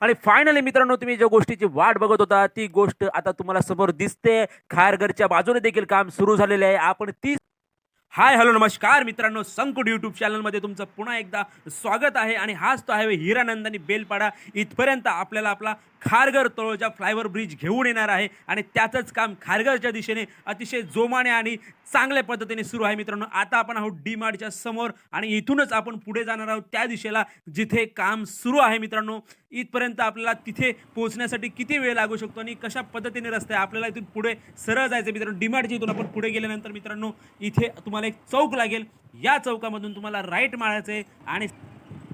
आणि फायनली मित्रांनो तुम्ही ज्या गोष्टीची वाट बघत होता ती गोष्ट आता तुम्हाला समोर दिसते. खारघरच्या बाजूने देखील काम सुरू झालेले आहे. आपण ती हाय हॅलो नमस्कार मित्रांनो. संकुट यूट्यूब चॅनलमध्ये तुमचं पुन्हा एकदा स्वागत आहे आणि हाच तो आहे हिरानंदानी बेलपाडा. इथपर्यंत आपल्याला आपला खारघर तळोजा फ्लायवर ब्रिज घेऊन येणार आहे आणि त्याचंच काम खारघरच्या दिशेने अतिशय जोमाने आणि चांगल्या पद्धतीने सुरू आहे मित्रांनो. आता आपण आहोत डी मार्टच्या समोर आणि इथूनच आपण पुढे जाणार आहोत त्या दिशेला जिथे काम सुरू आहे मित्रांनो. इथपर्यंत आपल्याला तिथे पोहोचण्यासाठी किती वेळ लागू शकतो आणि कशा पद्धतीने रस्ते आहे? आपल्याला इथून पुढे सरळ जायचं मित्रांनो. डी मार्टच्या इथून आपण पुढे गेल्यानंतर मित्रांनो इथे तुम्हाला तुम्हाला एक चौक लागेल. या चौकामधून तुम्हाला राईट मारायचं आहे आणि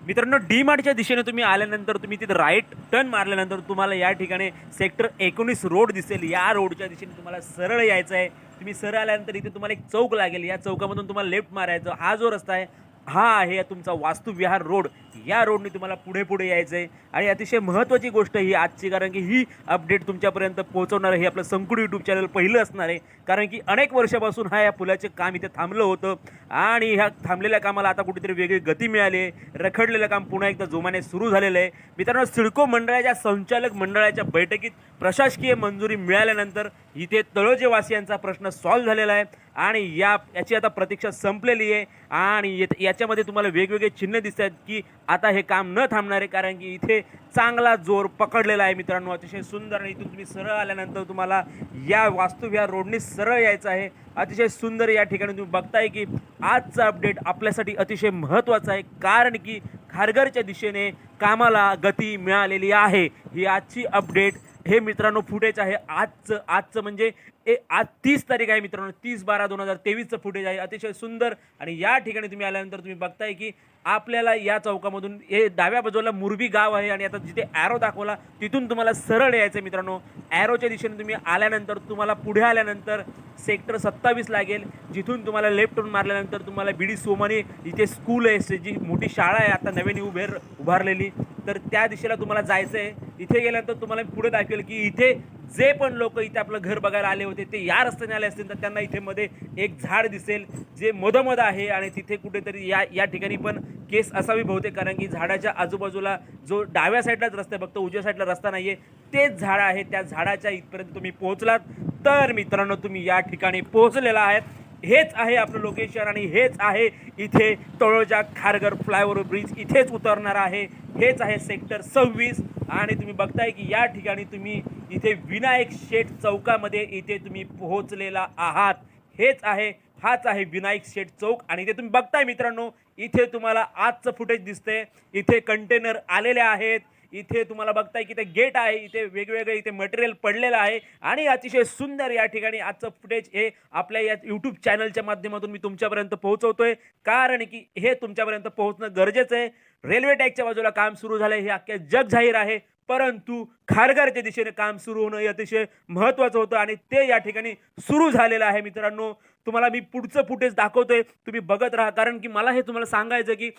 मित्रांनो डी मार्टच्या दिशेने तुम्ही आल्यानंतर तुम्ही तिथे राईट टर्न मारल्यानंतर तुम्हाला या ठिकाणी सेक्टर एकोणीस रोड दिसेल. या रोडच्या दिशेने तुम्हाला सरळ यायचं आहे. तुम्ही सरळ आल्यानंतर इथे तुम्हाला एक चौक लागेल. या चौकामधून तुम्हाला लेफ्ट मारायचं. हा जो रस्ता आहे हा आहे तुमचा वास्तुविहार रोड. या रोडने तुम्हाला पुढे पुढे यायचं आहे आणि अतिशय महत्त्वाची गोष्ट ही आजची कारण की ही अपडेट तुमच्यापर्यंत पोहोचवणार हे आपलं संकुड यूट्यूब चॅनल पहिलं असणार आहे. कारण की अनेक वर्षापासून हा या पुलाचे काम इथे थांबलं होतं. आणि ह्या थांबलेल्या कामाला आता कुठेतरी वेगळी गती मिळाली आहे. रखडलेलं काम पुन्हा एकदा जोमाने सुरू झालेलं आहे. मित्रांनो सिडको मंडळाच्या संचालक मंडळाच्या बैठकीत प्रशासकीय मंजुरी मिळाल्यानंतर इथे तळोजेवासियांचा प्रश्न सॉल्व्ह झालेला आहे. आणि या याची आता प्रतीक्षा संपलेली आहे. आणि याच्यामध्ये तुम्हाला वेगवेगळे चिन्ह दिसत आहेत की आता हे काम न थांबणार आहे कारण की इथे चांगला जोर पकडलेला आहे मित्रांनो. अतिशय सुंदर आणि इथून तुम्ही सरळ आल्यानंतर तुम्हाला या वास्तुविहार रोडने सरळ यायचं आहे. अतिशय सुंदर या ठिकाणी तुम्ही बघताय की आजचा अपडेट आपल्यासाठी अतिशय महत्त्वाचा आहे कारण की खारघरच्या दिशेने कामाला गती मिळालेली आहे. ही आजची अपडेट हे मित्रांनो फुटेज आहे. आजचं आजचं म्हणजे ए आज तीस तारीख आहे मित्रांनो. तीस बारा दोन हजार तेवीसचं फुटेज आहे. अतिशय सुंदर आणि या ठिकाणी तुम्ही आल्यानंतर तुम्ही बघताय की आपल्याला या चौकामधून हे डाव्या बाजूला मुरबी गाव आहे आणि आता जिथे ॲरो दाखवला तिथून तुम्हाला सरळ यायचं आहे मित्रांनो. ॲरोच्या दिशेने तुम्ही आल्यानंतर तुम्हाला पुढे आल्यानंतर सेक्टर सत्तावीस लागेल. जिथून तुम्हाला लेफ्ट टर्न मारल्यानंतर तुम्हाला बी डी सोमानी इथे स्कूल आहे. जी मोठी शाळा आहे. आता नवीन उभेर उभारलेली. तर त्या दिशेला तुम्हाला जायचं आहे इथे गेल्यानंतर तुम्हाला मी पुढे दाखवेल की इथे जे पण लोक इथे आपलं घर बघायला आले होते ते या रस्त्याने आले असतील तर त्यांना इथे मध्ये एक झाड दिसेल जे मधोमध आहे आणि तिथे कुठेतरी या या ठिकाणी पण केस असावी बहुतेक कारण की झाडाच्या आजूबाजूला जो डाव्या साईडलाच रस्ता आहे फक्त उजव्या साईडला रस्ता नाही आहे तेच झाड आहे त्या झाडाच्या इथपर्यंत तुम्ही पोहोचलात. तर मित्रांनो तुम्ही या ठिकाणी पोहोचलेला आहेत. हेच आहे आपलं लोकेशन आणि हेच आहे इथे तळोजा खारघर फ्लायओव्हर ब्रिज इथेच उतरणार आहे. हेच आहे सेक्टर सव्वीस. आणि तुम्ही बघताय की या ठिकाणी तुम्ही इथे विनायक शेठ चौकामध्ये इथे तुम्ही पोहोचलेला आहात. हेच आहे हाच आहे विनायक शेठ चौक. आणि इथे तुम्ही बघताय मित्रांनो इथे तुम्हाला आजचं फुटेज दिसतंय. इथे कंटेनर आलेले आहेत. इथे तुम्हाला बघताय की ते गेट आहे इथे वेगवेगळे इथे मटेरियल पडलेलं आहे आणि अतिशय सुंदर या ठिकाणी आजचं फुटेज हे आपल्या या यूट्यूब चॅनलच्या माध्यमातून मी तुमच्यापर्यंत पोहोचवतोय. कारण की हे तुमच्यापर्यंत पोहोचणं गरजेचं आहे. रेल्वे टॅगच्या बाजूला काम सुरू झालं हे अख्ख्या जग जाहीर आहे. परंतु खारघरच्या दिशेने काम सुरू होणं हे अतिशय महत्त्वाचं होतं आणि ते या ठिकाणी सुरू झालेलं आहे मित्रांनो. तुम्हाला मी पुढचं फुटेज दाखवतोय. तुम्ही बघत राहा. कारण की मला हे तुम्हाला सांगायचं की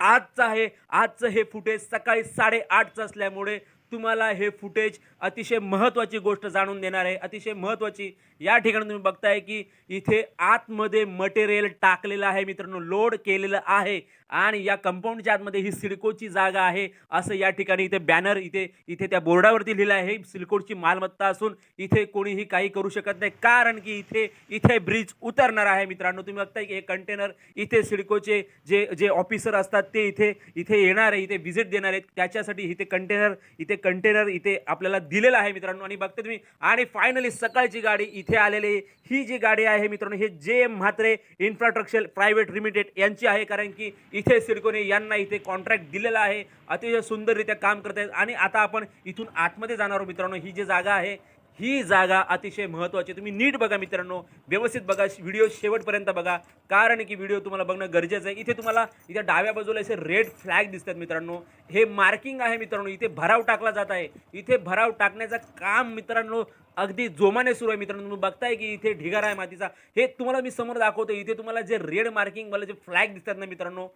आजचं आहे आजचं हे फुटेज सकाळी साडेआठचं असल्यामुळे तुम्हाला हे फुटेज अतिशय महत्त्वाची गोष्ट जाणून देणार आहे. अतिशय महत्त्वाची या ठिकाणी तुम्ही बघताय की इथे आतमध्ये मटेरियल टाकलेलं आहे मित्रांनो लोड केलेलं आहे. आणि या कंपाऊंडच्या आतमध्ये ही सिडकोची जागा आहे असं या ठिकाणी इथे बॅनर इथे इथे त्या बोर्डावरती लिहिलं आहे. सिडकोची मालमत्ता असून इथे कोणीही काही करू शकत नाही. कारण की इथे इथे ब्रिज उतरणार आहे मित्रांनो. तुम्ही बघताय की हे कंटेनर इथे सिडकोचे जे जे ऑफिसर असतात ते इथे इथे येणार आहे इथे व्हिजिट देणार आहेत. त्याच्यासाठी इथे कंटेनर इथे कंटेनर इथे आपल्याला दिलेलं आहे मित्रांनो. आणि बघते तुम्ही आणि फायनली सकाळची गाडी इथे आलेली ही जी गाडी आहे मित्रांनो हे J M Mhatre infrastructure private limited यांची आहे. कारण की इथे सिडकोने यांना इथे कॉन्ट्रॅक्ट दिलेला आहे. अतिशय सुंदररित्या काम करत आहेत आणि आता आपण इथून आतमध्ये जाणार आहोत मित्रांनो. ही जी जागा आहे ही जागा अतिशय महत्त्वाची तुम्ही नीट बघा मित्रांनो. व्यवस्थित बघा. व्हिडिओ शेवटपर्यंत बघा. कारण की व्हिडिओ तुम्हाला बघणं गरजेचं आहे. इथे तुम्हाला इथे डाव्या बाजूला असे रेड फ्लॅग दिसतात मित्रांनो. हे मार्किंग आहे मित्रांनो. इथे भराव टाकला जात आहे. इथे भराव टाकण्याचं काम मित्रांनो अगदी जोमाने सुरू आहे मित्रांनो. तुम्ही बघताय की इथे ढिगारा आहे मातीचा. हे तुम्हाला मी समोर दाखवतो इथे तुम्हाला जे रेड मार्किंग मला जे फ्लॅग दिसतात ना मित्रांनो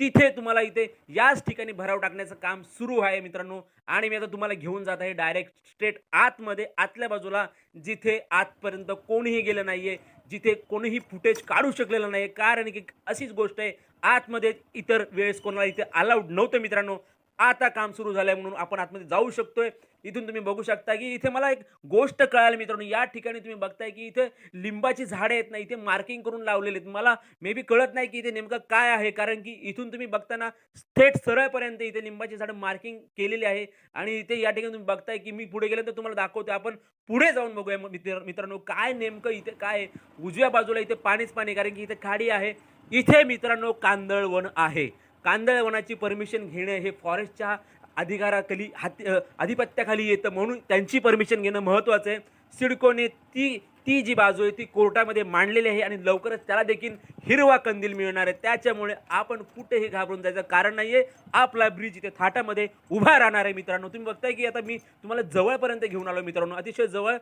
तिथे तुम्हाला इथे याच ठिकाणी भराव टाकण्याचं काम सुरू आहे मित्रांनो. आणि मी आता तुम्हाला घेऊन जात आहे डायरेक्ट स्ट्रेट आतमध्ये आतल्या बाजूला जिथे आतपर्यंत कोणीही गेलं नाहीये जिथे कोणीही फुटेज काढू शकलेलं नाही कारण की अशीच गोष्ट आहे आतमध्ये इतर वेळेस कोणाला इथे अलाउड नव्हतं मित्रांनो. आता काम सुरू झालं आहे म्हणून आपण आतमध्ये जाऊ शकतोय. इथून तुम्ही बघू शकता की इथे मला एक गोष्ट कळाली मित्रांनो. या ठिकाणी तुम्ही बघताय की इथे लिंबाची झाडे आहेत ना इथे मार्किंग करून लावलेले आहेत. मला मे बी कळत नाही की इथे नेमकं काय आहे कारण की इथून तुम्ही बघताना थेट सरळपर्यंत इथे लिंबाची झाडं मार्किंग केलेली आहे. आणि इथे या ठिकाणी तुम्ही बघताय की मी पुढे गेलं तर तुम्हाला दाखवतो आपण पुढे जाऊन बघूया मग मित्र मित्रांनो काय नेमकं इथे काय आहे. उजव्या बाजूला इथे पाणीच पाणी कारण की इथे खाडी आहे. इथे मित्रांनो कांदळवन आहे. कांदळवनाची परमिशन घेणं हे फॉरेस्टच्या अधिकाराखाली हाती आधिपत्याखाली अधिपत्याखाली येतं म्हणून त्यांची परमिशन घेणं महत्त्वाचं आहे. सिडकोने ती ती जी बाजू आहे ती कोर्टामध्ये मांडलेली आहे आणि लवकरच त्याला देखील हिरवा कंदील मिळणार आहे. त्याच्यामुळे आपण कुठेही घाबरून जायचं कारण नाही आहे आपला ब्रिज इथे थाटामध्ये उभा राहणार आहे मित्रांनो. तुम्ही बघताय की आता मी तुम्हाला जवळपर्यंत घेऊन आलो मित्रांनो. अतिशय जवळ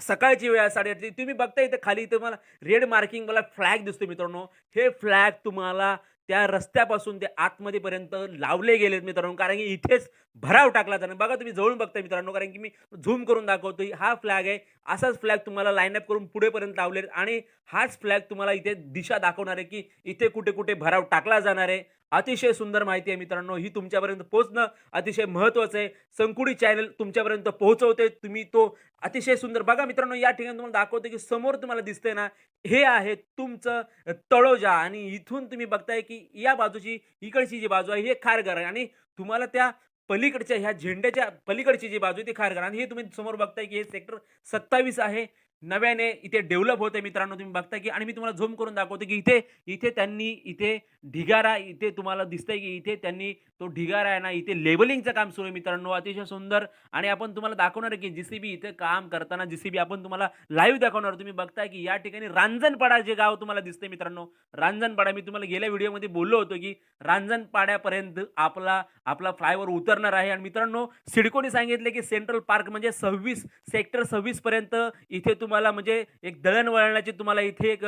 सकाळची वेळ साडेआठची. तुम्ही बघता इथे खाली तुम्हाला रेड मार्किंग मला फ्लॅग दिसतो मित्रांनो. हे फ्लॅग तुम्हाला त्या रस्त्यापासून ते आतमध्येपर्यंत लावले गेलेत मित्रांनो. कारण की इथेच भराव टाकला जाणार. बघा तुम्ही जवळून बघताय मित्रांनो कारण की मी झूम करून दाखवतो हा फ्लॅग आहे. असाच फ्लॅग तुम्हाला लाईनअप करून पुढेपर्यंत लावले आणि हाच फ्लॅग तुम्हाला इथे दिशा दाखवणार आहे की इथे कुठे कुठे भराव टाकला जाणार आहे. अतिशय सुंदर माहिती आहे मित्रांनो. ही तुमच्यापर्यंत पोहोचणं अतिशय महत्त्वाचं आहे. संकुडी चॅनल तुमच्यापर्यंत पोहोचवते. तुम्ही तो अतिशय सुंदर बघा मित्रांनो या ठिकाणी तुम्हाला दाखवते की समोर तुम्हाला दिसतंय ना हे आहे तुमचं तळोजा. आणि इथून तुम्ही बघताय की या बाजूची इकडची जी बाजू आहे हे खारघर आहे. आणि तुम्हाला त्या पलीकडच्या ह्या झेंड्याच्या पलीकडची जी बाजू आहे ती खारघर आणि हे तुम्ही समोर बघताय की हे सेक्टर सत्तावीस आहे. नव्याने इथे डेव्हलप होते मित्रांनो तुम्ही बघताय की आणि मी तुम्हाला झूम करून दाखवतो की इथे इथे त्यांनी इथे ढिगारा इथे तुम्हाला दिसतंय की इथे त्यांनी तो ढिगारा आहे ना इथे लेबलिंगचं काम सुरू आहे मित्रांनो अतिशय सुंदर. आणि आपण तुम्हाला दाखवणार आहे की जीसीबी इथे काम करताना जीसीबी आपण तुम्हाला लाईव्ह दाखवणार. तुम्ही बघताय की या ठिकाणी रांजणपाडा जे गाव तुम्हाला दिसतंय मित्रांनो रांजणपाडा. मी तुम्हाला गेल्या व्हिडिओमध्ये बोललो होतो की रांजणपाड्यापर्यंत आपला आपला फ्लायओव्हर उतरणार आहे. आणि मित्रांनो सिडकोने सांगितले की सेंट्रल पार्क म्हणजे सव्वीस सेक्टर सव्वीस पर्यंत इथे तुम्हाला म्हणजे एक दळणवळणाची तुम्हाला इथे एक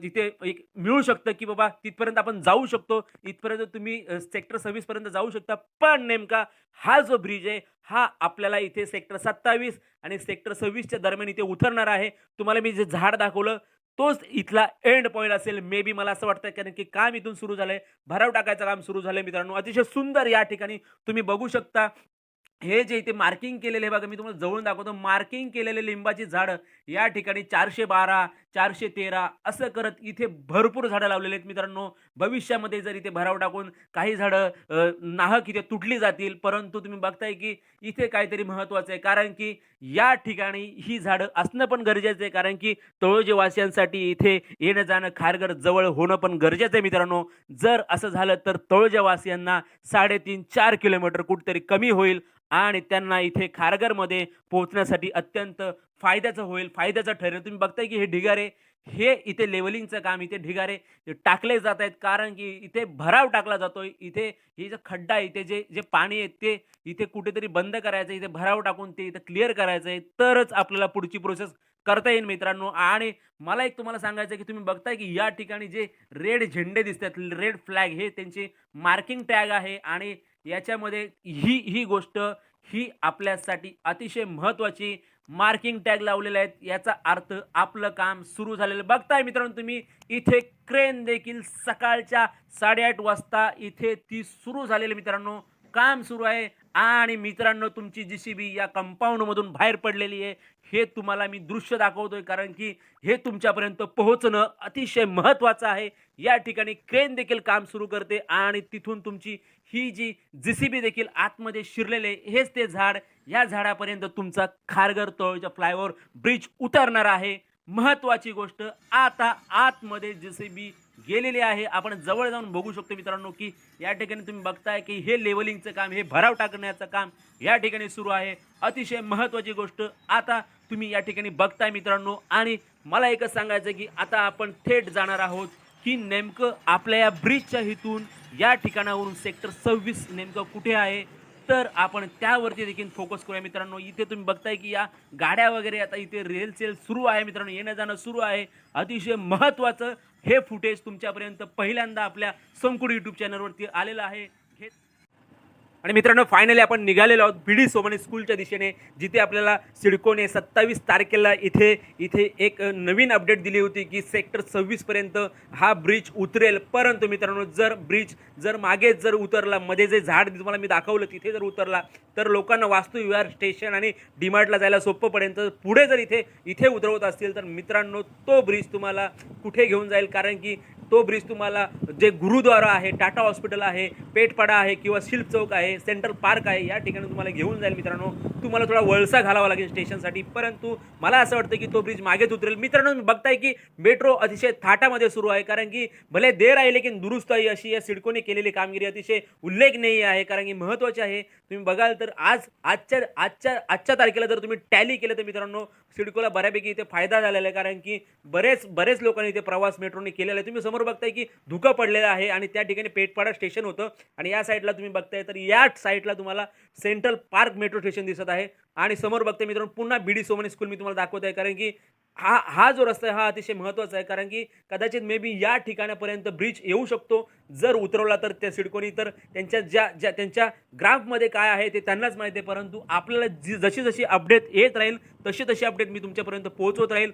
जिथे एक मिळू शकतं की बाबा तिथपर्यंत आपण जाऊ शकतो. इथपर्यंत तुम्ही सेक्टर सव्वीसपर्यंत जाऊ शकता. पण नेमका हा जो ब्रिज आहे हा आपल्याला इथे सेक्टर सत्तावीस आणि सेक्टर सव्वीसच्या दरम्यान इथे उतरणार आहे. तुम्हाला मी जे झाड दाखवलं तोच इथला एंड पॉईंट असेल. मे बी मला असं वाटतं कारण की काम इथून सुरू झालंय. भराव टाकायचं काम सुरू झालंय मित्रांनो. अतिशय सुंदर या ठिकाणी तुम्ही बघू शकता. हे जे इथे मार्किंग केलेले बघा मी तुम्हाला जवळून दाखवतो. मार्किंग केलेले लिंबाची झाडं या ठिकाणी चारशे बारा चारशे तेरा असं करत इथे भरपूर झाडं लावलेले आहेत मित्रांनो. भविष्यामध्ये जर इथे भराव टाकून काही झाडं नाहक इथे तुटली जातील परंतु तुम्ही बघताय की इथे काहीतरी महत्त्वाचं आहे. कारण की या ठिकाणी ही झाडं असणं पण गरजेचं आहे. कारण की तळोजेवासियांसाठी इथे येणं जाणं खारघर जवळ होणं पण गरजेचं आहे मित्रांनो. जर असं झालं तर तळोजेवासियांना साडेतीन चार किलोमीटर कुठेतरी कमी होईल आणि त्यांना इथे खारघरमध्ये पोहोचण्यासाठी अत्यंत फायद्याचं होईल. फायद्याचं ठरेल. तुम्ही बघताय की हे ढिगारे हे इथे लेवलिंगचं काम इथे ढिगारे टाकले जात आहेत कारण की इथे भराव टाकला जातोय. इथे हे जे खड्डा आहे इथे जे जे पाणी आहे ते इथे कुठेतरी बंद करायचं इथे भराव टाकून ते इथे क्लिअर करायचं आहे. तरच आपल्याला पुढची प्रोसेस करता येईल मित्रांनो. आणि मला एक तुम्हाला सांगायचं की तुम्ही बघताय की या ठिकाणी जे रेड झेंडे दिसतात रेड फ्लॅग हे त्यांचे मार्किंग टॅग आहे. आणि याच्यामध्ये ही ही गोष्ट ही आपल्यासाठी अतिशय महत्त्वाची मार्किंग टॅग लावलेले आहेत. याचा अर्थ आपलं काम सुरू झालेलं. बघताय मित्रांनो तुम्ही इथे क्रेन देखील सकाळच्या साडेआठ वाजता इथे ती सुरू झालेली मित्रांनो. काम सुरू आहे आणि मित्रांनो तुमची जी सी बी या कंपाऊंडमधून बाहेर पडलेली आहे. हे तुम्हाला मी दृश्य दाखवतोय कारण की हे तुमच्यापर्यंत पोहोचणं अतिशय महत्त्वाचं आहे. या ठिकाणी क्रेन देखील काम सुरू करते आणि तिथून तुमची ही जी जी सी बी देखील आतमध्ये शिरलेले हेच ते झाड या झाडापर्यंत तुमचा खारघर तळच्या फ्लायओव्हर ब्रिज उतरणार आहे. महत्त्वाची गोष्ट आता आतमध्ये जे सी बी गेलेली आहे आपण जवळ जाऊन बघू शकतो मित्रांनो की या ठिकाणी तुम्ही बघताय की हे लेवलिंगचं काम हे भराव टाकण्याचं काम या ठिकाणी सुरू आहे. अतिशय महत्त्वाची गोष्ट आता तुम्ही या ठिकाणी बघताय मित्रांनो. आणि मला एकच सांगायचं की आता आपण थेट जाणार आहोत की नेमकं आपल्या या ब्रिजच्या हेतून या ठिकाणावरून सेक्टर सव्वीस नेमकं कुठे आहे? तर आपण त्यावरती देखील फोकस करूया. मित्रांनो इथे तुम्ही बघताय की या गाड्या वगैरे आता इथे रेल सेल सुरू आहे. मित्रांनो येणं जाणं सुरू आहे. अतिशय महत्त्वाचं हे फुटेज तुमच्यापर्यंत पहिल्यांदा आपल्या संकुड यूट्यूब चॅनलवरती आलेलं आहे. आणि मित्रांनो फायनली आपण निघालेलो आहोत बी डी स्कूलच्या दिशेने जिथे आपल्याला सिडकोने सत्तावीस तारखेला इथे इथे एक नवीन अपडेट दिली होती की सेक्टर सव्वीसपर्यंत हा ब्रिज उतरेल. परंतु मित्रांनो जर ब्रिज जर मागेच जर उतरला मध्ये जे झाड तुम्हाला मी दाखवलं तिथे जर उतरला तर लोकांना वास्तुविहार स्टेशन आणि डीमार्टला जायला सोपं पडेल. तर पुढे जर इथे इथे उतरवत असतील तर मित्रांनो तो ब्रिज तुम्हाला कुठे घेऊन जाईल? कारण की तो ब्रिज तुम्हाला जे गुरुद्वारा आहे टाटा हॉस्पिटल आहे पेटपाडा आहे किंवा शिल्प चौक आहे सेंट्रल पार्क आहे या ठिकाणी तुम्हाला घेऊन जाईल मित्रांनो. तुम्हाला थोडा वळसा घालावा लागेल स्टेशनसाठी परंतु मला असं वाटतं की तो ब्रिज मागेच उतरेल. मित्रांनो तुम्ही बघताय की मेट्रो अतिशय थाटामध्ये सुरू आहे कारण की भले देर आहे लेकिन दुरुस्त आहे अशी या सिडकोने केलेली कामगिरी अतिशय उल्लेखनीय आहे कारण की महत्त्वाची आहे. तुम्ही बघाल तर आज आजच्या आजच्या आजच्या तारखेला जर तुम्ही टॅली केलं तर मित्रांनो सिडकोला बऱ्यापैकी इथे फायदा झालेला आहे कारण की बरेच बरेच लोकांनी इथे प्रवास मेट्रोने केलेला आहे. तुम्ही समोर बघताय की धुकं पडलेलं आहे आणि त्या ठिकाणी पेटपाडा स्टेशन होतं. आणि या साईडला तुम्ही बघताय तर या साईडला तुम्हाला सेंट्रल पार्क मेट्रो स्टेशन दिसत आहे. आणि समोर बघताय मित्रांनो पुन्हा बी डी सोमनी स्कूल मी तुम्हाला दाखवत आहे. कारण की हा हा जो रस्ता आहे हा अतिशय महत्त्वाचा आहे. कारण की कदाचित मे बी या ठिकाणापर्यंत ब्रिज येऊ शकतो. जर उतरवला तर त्या सिडकोनी तर त्यांच्या ज्या ज्या त्यांच्या ग्राफमध्ये काय आहे ते त्यांनाच माहिती आहे. परंतु आपल्याला जी जशी जशी अपडेट येत राहील तशी तशी अपडेट मी तुमच्यापर्यंत पोहोचवत राहील.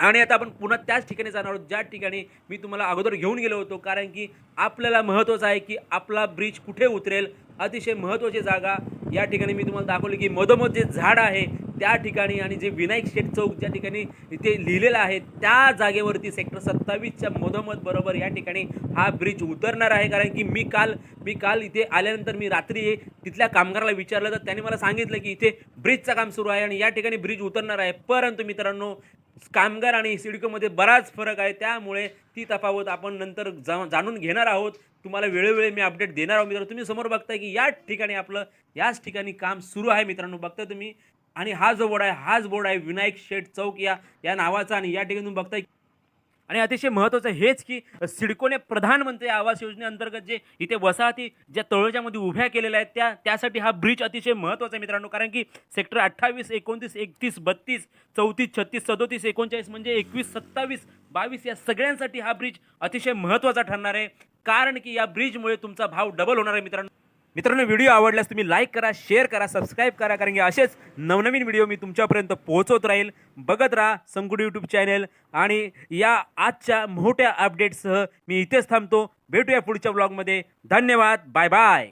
आणि आता आपण पुन्हा त्याच ठिकाणी जाणार आहोत. ज्या ठिकाणी मी तुम्हाला अगोदर घेऊन गेलो होतो कारण की आपल्याला महत्त्वाचं आहे की आपला ब्रिज कुठे उतरेल अतिशय महत्त्वाची जागा. या ठिकाणी मी तुम्हाला दाखवली की मधोमध जे झाड आहे त्या ठिकाणी आणि जे विनायक शेठ चौक ज्या ठिकाणी इथे लिहिलेलं आहे त्या जागेवरती सेक्टर सत्तावीसच्या मधोमध बरोबर या ठिकाणी हा ब्रिज उतरणार आहे. कारण की मी काल मी काल इथे आल्यानंतर मी रात्री तिथल्या कामगाराला विचारलं तर त्यांनी मला सांगितलं की इथे ब्रिजचं काम सुरू आहे आणि या ठिकाणी ब्रिज उतरणार आहे. परंतु मित्रांनो कामगार आणि सिडकोमध्ये बराच फरक आहे. त्यामुळे ती तफावत आपण नंतर जा जाणून घेणार आहोत. तुम्हाला वेळोवेळी मी अपडेट देणार आहोत मित्रांनो. तुम्ही समोर बघताय की या ठिकाणी आपलं याच ठिकाणी काम सुरू आहे मित्रांनो. बघताय तुम्ही. आणि हा जो बोर्ड आहे हाच बोर्ड आहे विनायक शेठ चौक या या नावाचा. आणि या ठिकाणी तुम्ही बघताय आणि अतिशय महत्त्वाचं हेच की सिडकोने प्रधानमंत्री आवास योजनेअंतर्गत जे इथे वसाहती ज्या तळोजामध्ये उभ्या केलेल्या आहेत त्या त्यासाठी हा ब्रिज अतिशय महत्त्वाचा आहे मित्रांनो. कारण की सेक्टर अठ्ठावीस एकोणतीस एकतीस बत्तीस चौतीस छत्तीस सदोतीस एकोणचाळीस म्हणजे एकवीस सत्तावीस बावीस या सगळ्यांसाठी हा ब्रिज अतिशय महत्त्वाचा ठरणार आहे. कारण की या ब्रिजमुळे तुमचा भाव डबल होणार आहे मित्रांनो. मित्रांनो व्हिडिओ आवडल्यास तुम्ही लाईक करा शेअर करा सबस्क्राईब करा कारण की असेच नवनवीन व्हिडिओ मी तुमच्यापर्यंत पोहोचवत राहील. बघत राहा संकुड यूट्यूब चॅनेल आणि या आजच्या मोठ्या अपडेटसह मी इथेच थांबतो. भेटूया पुढच्या ब्लॉगमध्ये धन्यवाद. Bye bye